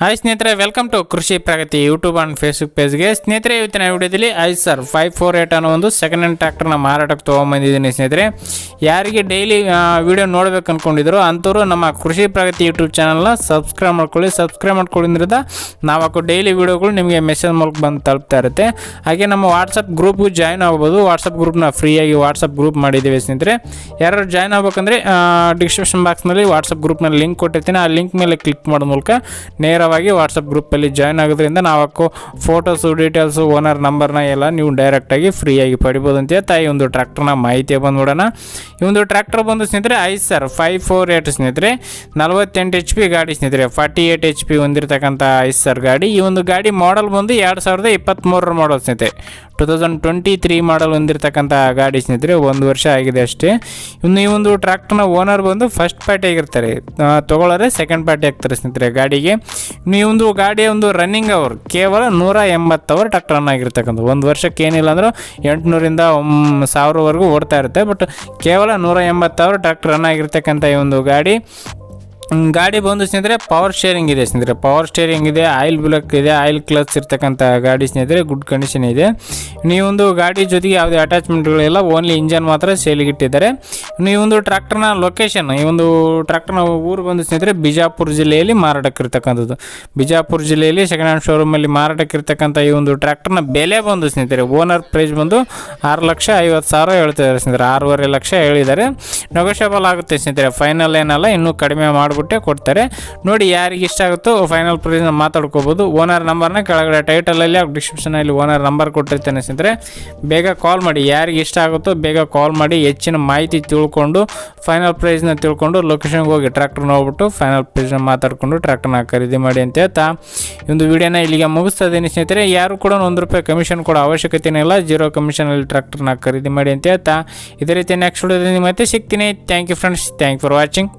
Hi ಸ್ನೇಹಿತರೆ welcome to Krishi Pragati YouTube and Facebook ಪೇಜ್ಗೆ ಸ್ನೇಹಿತರೆ, ಇವತ್ತಿನ ವಿಡಿಯೋದಲ್ಲಿ I sir five four eight ಅನ್ನೋ ಒಂದು ಸೆಕೆಂಡ್ ಹ್ಯಾಂಡ್ ಟ್ರ್ಯಾಕ್ಟರ್ನ ಮಾರಾಟಕ್ಕೆ ತೊಗೊಂಬಂದಿದ್ದೀನಿ ಸ್ನೇಹಿತರೆ. ಯಾರಿಗೆ ಡೈಲಿ ವಿಡಿಯೋ ನೋಡ್ಬೇಕು ಅಂದ್ಕೊಂಡಿದ್ರು ಅಂಥವ್ರು ನಮ್ಮ ಕೃಷಿ ಪ್ರಗತಿ ಯೂಟ್ಯೂಬ್ ಚಾನಲ್ನ ಸಬ್ಸ್ಕ್ರೈಬ್ ಮಾಡ್ಕೊಳ್ಳಿ. ಸಬ್ಸ್ಕ್ರೈಬ್ ಮಾಡ್ಕೊಳ್ಳೋದ್ರಿಂದ ನಾವು ಹಾಕೋ ಡೈಲಿ ವಿಡಿಯೋಗಳು ನಿಮಗೆ ಮೆಸೇಜ್ ಮೂಲಕ ಬಂದು ತಲುಪ್ತಾ ಇರುತ್ತೆ. ಹಾಗೆ ನಮ್ಮ ವಾಟ್ಸಪ್ ಗ್ರೂಪ್ಗೂ ಜಾಯ್ನ್ ಆಗ್ಬೋದು. ವಾಟ್ಸಪ್ ಗ್ರೂಪ್ನ ಫ್ರೀಯಾಗಿ ವಾಟ್ಸಪ್ ಗ್ರೂಪ್ ಮಾಡಿದ್ದೀವಿ ಸ್ನೇಹಿತರೆ. ಯಾರು ಜಾಯ್ನ್ ಆಗ್ಬೇಕಂದ್ರೆ ಡಿಸ್ಕ್ರಿಪ್ಷನ್ ಬಾಕ್ಸ್ನಲ್ಲಿ ವಾಟ್ಸಪ್ ಗ್ರೂಪ್ನಲ್ಲಿ ಲಿಂಕ್ ಕೊಟ್ಟಿರ್ತೀನಿ. ಆ ಲಿಂಕ್ ಮೇಲೆ ಕ್ಲಿಕ್ ಮಾಡೋ ಮೂಲಕ ನೇರವಾಗಿ ವಾಟ್ಸಪ್ ಗ್ರೂಪಲ್ಲಿ ಜಾಯ್ನ್ ಆಗೋದ್ರಿಂದ ನಾವು ಹಾಕೋ ಫೋಟೋಸು ಡೀಟೇಲ್ಸು ಓನರ್ ನಂಬರ್ನ ಎಲ್ಲ ನೀವು ಡೈರೆಕ್ಟಾಗಿ ಫ್ರೀಯಾಗಿ ಪಡಿಬೋದು ಅಂತ ಈ ಒಂದು ಟ್ರ್ಯಾಕ್ಟರ್ನ ಮಾಹಿತಿ ಬಂದ್ಬಿಡೋಣ. ಈ ಒಂದು ಟ್ರ್ಯಾಕ್ಟರ್ ಬಂದು ಸ್ನೇಹಿತರೆ I sir five four eight ಸ್ನೇಹಿತರೆ, ನಲ್ವತ್ತೆಂಟು ಎಚ್ ಪಿ ಗಾಡಿ ಸ್ನೇಹಿತರೆ ಫಾರ್ಟಿ ಏಟ್ ಎಚ್ ಪಿ ಹೊಂದಿರತಕ್ಕಂಥ ಐ ಸರ್ ಗಾಡಿ. ಈ ಒಂದು ಗಾಡಿ ಮಾಡಲ್ ಬಂದು ಎರಡು ಸಾವಿರದ ಇಪ್ಪತ್ತ್ಮೂರರ ಮಾಡಲ್ ಸ್ನೇಹಿತರೆ. Two thousand twenty three model ಹೊಂದಿರತಕ್ಕಂಥ ಗಾಡಿ ಸ್ನೇಹಿತರೆ, ಒಂದು ವರ್ಷ ಆಗಿದೆ ಅಷ್ಟೇ. ಇನ್ನು ಈ ಒಂದು ಟ್ರ್ಯಾಕ್ಟರ್ನ ಓನರ್ ಬಂದು ಫಸ್ಟ್ ಪಾರ್ಟಿ ಆಗಿರ್ತಾರೆ. ತಗೊಳ್ಳೋರೆ ಸೆಕೆಂಡ್ ಪಾರ್ಟಿ ಆಗ್ತಾರೆ ಸ್ನೇಹಿತರೆ ಗಾಡಿಗೆ. ಈ ಒಂದು ಗಾಡಿಯ ಒಂದು ರನ್ನಿಂಗ್ ಅವರ್ ಕೇವಲ ನೂರ ಎಂಬತ್ತು ಅವರ್ ಟ್ರ್ಯಾಕ್ಟರ್ ರನ್ ಆಗಿರ್ತಕ್ಕಂಥ ಒಂದು ವರ್ಷಕ್ಕೆ ಏನಿಲ್ಲ ಅಂದ್ರೆ ಎಂಟುನೂರಿಂದ ಸಾವಿರವರೆಗೂ ಓಡ್ತಾ ಇರುತ್ತೆ. ಬಟ್ ಕೇವಲ ನೂರ ಎಂಬತ್ತು ಅವರ್ ಟ್ರ್ಯಾಕ್ಟರ್ ರನ್ ಆಗಿರ್ತಕ್ಕಂಥ ಈ ಒಂದು ಗಾಡಿ ಗಾಡಿ ಬಂದು ಸ್ನೇಹಿತರೆ ಪವರ್ ಶೇರಿಂಗ್ ಇದೆ ಸ್ನೇಹಿತರೆ. ಪವರ್ ಸ್ಟೇರಿಂಗ್ ಇದೆ ಆಯಿಲ್ ಬ್ಲಾಕ್ ಇದೆ ಆಯಿಲ್ ಕ್ಲಚ್ ಇರ್ತಕ್ಕಂಥ ಗಾಡಿ ಸ್ನೇಹಿತರೆ ಗುಡ್ ಕಂಡೀಷನ್ ಇದೆ. ನೀವೊಂದು ಗಾಡಿ ಜೊತೆಗೆ ಯಾವುದೇ ಅಟ್ಯಾಚ್ಮೆಂಟ್ಗಳಿಲ್ಲ ಓನ್ಲಿ ಇಂಜನ್ ಮಾತ್ರ ಸೇಲಿಗಿಟ್ಟಿದ್ದಾರೆ ನೀವೊಂದು ಟ್ರ್ಯಾಕ್ಟರ್ನ ಲೊಕೇಶನ್ ಈ ಒಂದು ಟ್ರ್ಯಾಕ್ಟರ್ನ ಊರು ಬಂದು ಸ್ನೇಹಿತರೆ, ಬಿಜಾಪುರ ಜಿಲ್ಲೆಯಲ್ಲಿ ಮಾರಾಟಕ್ಕಿರ್ತಕ್ಕಂಥದ್ದು ಬಿಜಾಪುರ ಜಿಲ್ಲೆಯಲ್ಲಿ ಸೆಕೆಂಡ್ ಹ್ಯಾಂಡ್ ಶೋರೂಮಲ್ಲಿ ಮಾರಾಟಕ್ಕಿರ್ತಕ್ಕಂಥ ಈ ಒಂದು ಟ್ರ್ಯಾಕ್ಟರ್ನ ಬೆಲೆ ಬಂದು ಸ್ನೇಹಿತರೆ ಓನರ್ ಪ್ರೈಸ್ ಬಂದು ಆರು ಲಕ್ಷ ಐವತ್ತು ಸಾವಿರ ಹೇಳ್ತಿದ್ದಾರೆ ಸ್ನೇಹಿತರೆ. ಆರೂವರೆ ಲಕ್ಷ ಹೇಳಿದ್ದಾರೆ. ನೆಗೋಷಿಯಬಲ್ ಆಗುತ್ತೆ ಸ್ನೇಹಿತರೆ. ಫೈನಲ್ ಏನಲ್ಲ ಇನ್ನೂ ಕಡಿಮೆ ಮಾಡಿಬಿಟ್ಟೆ ಕೊಡ್ತಾರೆ. ನೋಡಿ, ಯಾರಿಗೆ ಇಷ್ಟ ಆಗುತ್ತೋ ಫೈನಲ್ ಪ್ರೈಸ್ನ ಮಾತಾಡ್ಕೋಬೋದು. ಓನರ್ ನಂಬರ್ನ ಕೆಳಗಡೆ ಟೈಟಲಲ್ಲಿ ಡಿಸ್ಕ್ರಿಪ್ಷನಲ್ಲಿ ಓನರ್ ನಂಬರ್ ಕೊಟ್ಟಿರ್ತೇನೆ ಸ್ನೇಹಿತರೆ. ಬೇಗ ಕಾಲ್ ಮಾಡಿ. ಯಾರಿಗೆ ಇಷ್ಟ ಆಗುತ್ತೋ ಬೇಗ ಕಾಲ್ ಮಾಡಿ. ಹೆಚ್ಚಿನ ಮಾಹಿತಿ ತಿಳ್ಕೊಂಡು ಫೈನಲ್ ಪ್ರೈಸ್ನ ತಿಳ್ಕೊಂಡು ಲೊಕೇಶನ್ಗೆ ಹೋಗಿ ಟ್ರ್ಯಾಕ್ಟರ್ನ ನೋಡ್ಬಿಟ್ಟು ಫೈನಲ್ ಪ್ರೈಸ್ನ ಮಾತಾಡಿಕೊಂಡು ಟ್ರ್ಯಾಕ್ಟರ್ನ ಖರೀದಿ ಮಾಡಿ ಅಂತ ಹೇಳ್ತಾ. ಒಂದು ವಿಡಿಯೋನ ಇಲ್ಲಿಗೆ ಮುಗಿಸ್ತಾ ಇದ್ದೀನಿ ಸ್ನೇಹಿತರೆ. ಯಾರು ಕೂಡ ಒಂದು ರೂಪಾಯಿ ಕಮಿಷನ್ ಕೊಡೋ ಅವಶ್ಯಕತೆನೇ ಇಲ್ಲ. ಜೀರೋ ಕಮಿಷನಲ್ಲಿ ಟ್ರ್ಯಾಕ್ಟರ್ನ ಖರೀದಿ ಮಾಡಿ ಅಂತ ಹೇಳ್ತಾ. ಇದೇ ರೀತಿ ನೆಕ್ಸ್ಟ್ ವಿಡಿಯೋದಲ್ಲಿ ಮತ್ತೆ ಸಿಗ್ತೀನಿ. Thank you friends thank for watching